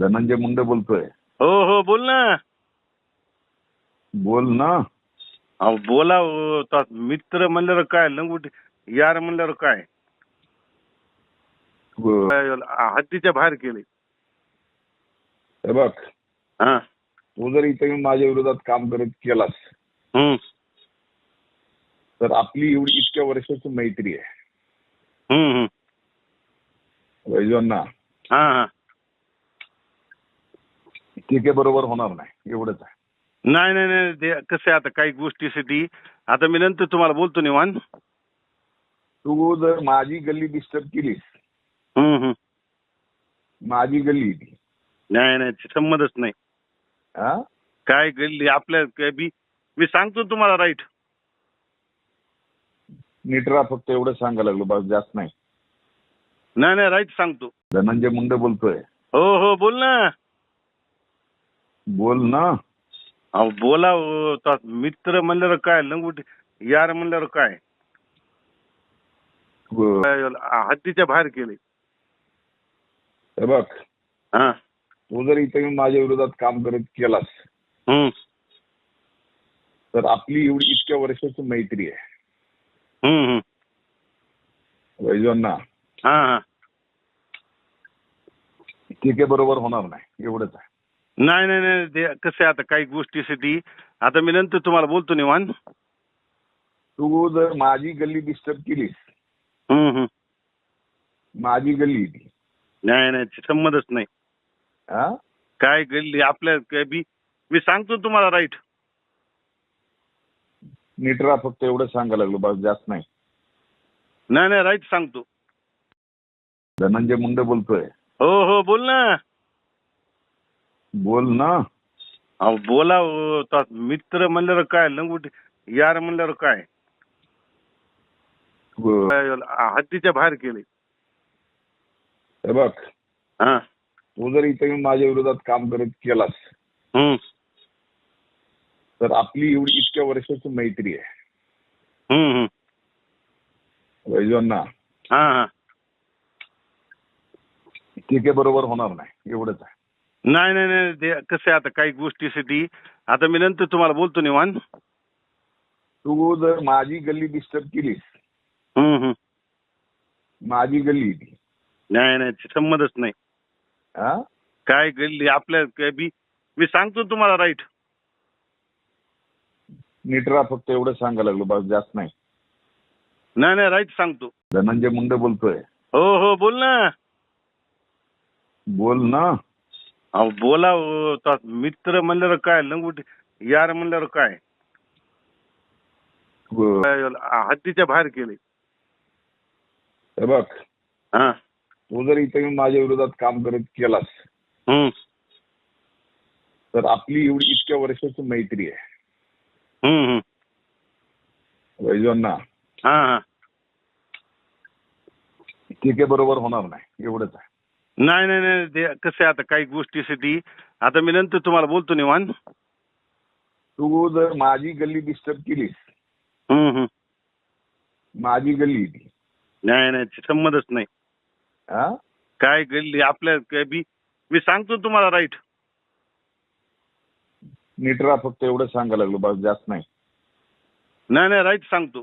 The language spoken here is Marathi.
धनंजय मुंडे बोलतोय. हो हो बोल ना. बोल ना. अहो बोला हो. मित्र म्हणल्यावर काय लंगुट यार म्हणल्यावर काय? ब- काय हद्दीच्या बाहेर केले. हे बघ. हा. तू जर इथे येऊन माझ्या विरोधात काम करत केलास. हम्म. तर आपली एवढी इतक्या वर्षाची मैत्री आहे. हम्म हम्म. वैजवांना हा हा. ठीक आहे बरोबर होणार नाही. एवढंच आहे. नाही नाही नाही ते कसं आहे आता काही गोष्टीसाठी आता मी नंतर तुम्हाला बोलतो निवान तू जर माझी गल्ली डिस्टर्ब केलीस. हम्म हम्म. माझी गल्ली ती. नाही नाही ते संमतच नाही. हा काय गल्ली आपल्या काय बी. मी सांगतो तुम्हाला राईट. नीट राहा फक्त एवढं सांगायला लागलो बस जास्त नाही. नाही नाही राईट सांगतो. धनंजय मुंडे बोलतोय. हो हो बोल ना. बोल ना. अहो बोला हो. तो मित्र म्हणल्यावर काय लंगुट यार म्हणल्यावर काय? ब- काय हद्दीच्या बाहेर केले. हे बघ. हा. तू जर इथे येऊन माझ्या विरोधात काम करत केलास हम्म. तर आपली एवढी इतक्या वर्षाची मैत्री आहे. हम्म हम्म. वैजवांना हा हा. ठीक आहे बरोबर होणार नाही. एवढंच आहे. नाही नाही नाही ते कसं आहे आता काही गोष्टीसाठी आता मी नंतर तुम्हाला बोलतो निवान तू जर माझी गल्ली डिस्टर्ब केलीस. हम्म हम्म. माझी गल्ली ती. नाही नाही ते संमतच नाही. हा? काय गल्ली आपल्या काय बी मी सांगतो तुम्हाला राईट नीट राहा फक्त एवढं सांगायला लागलो बस जास्त नाही. नाही नाही राईट सांगतो. धनंजय मुंडे बोलतोय. हो हो बोल ना. बोल ना. अहो बोला हो. तो मित्र म्हणल्यावर काय? लंगुट यार म्हणल्यावर काय? ब- काय हद्दीच्या बाहेर केले. हे बघ. तू हा जर इथे येऊन माझ्या विरोधात काम करत केलास. हम्म. तर आपली एवढी इतक्या वर्षाची मैत्री आहे. हम्म हम्म. वैजवांना हा हा. ठीक आहे बरोबर होणार नाही. एवढंच आहे. नाही नाही नाही ते कसं आहे आता काही गोष्टीसाठी आता मी नंतर तुम्हाला बोलतो निवान तू जर माझी गल्ली डिस्टर्ब केलीस. हम्म हम्म. माझी गल्ली. ती नाही नाही ते संमतच नाही. हा? काय गल्ली आपल्या काय बी. मी सांगतो तुम्हाला राईट नीट राहा फक्त एवढं सांगायला लागलो बस जास्त नाही. नाही नाही राईट सांगतो. धनंजय मुंडे बोलतोय. हो हो बोल ना. बोल ना. अहो बोला हो. तो मित्र म्हणल्यावर काय लंगुट यार म्हणल्यावर काय? ब- काय हद्दीच्या बाहेर केले. हे बघ. हा. तू जर इथे येऊन माझ्या विरोधात काम करत केलास हम्म. तर आपली एवढी इतक्या वर्षाची मैत्री आहे. हम्म हम्म. वैजवांना हा हा. ठीक आहे बरोबर होणार नाही. एवढंच आहे. नाही नाही नाही ते कसं आहे आता काही गोष्टीसाठी आता मी नंतर तुम्हाला बोलतो निवान तू जर माझी गल्ली डिस्टर्ब केलीस. हम्म हम्म. माझी गल्ली ती. नाही नाही ते संमतच नाही. हा? काय गल्ली आपल्या काय बी. मी सांगतो तुम्हाला राईट नीट राहा फक्त एवढं सांगायला लागलो बस जास्त नाही. नाही नाही राईट सांगतो.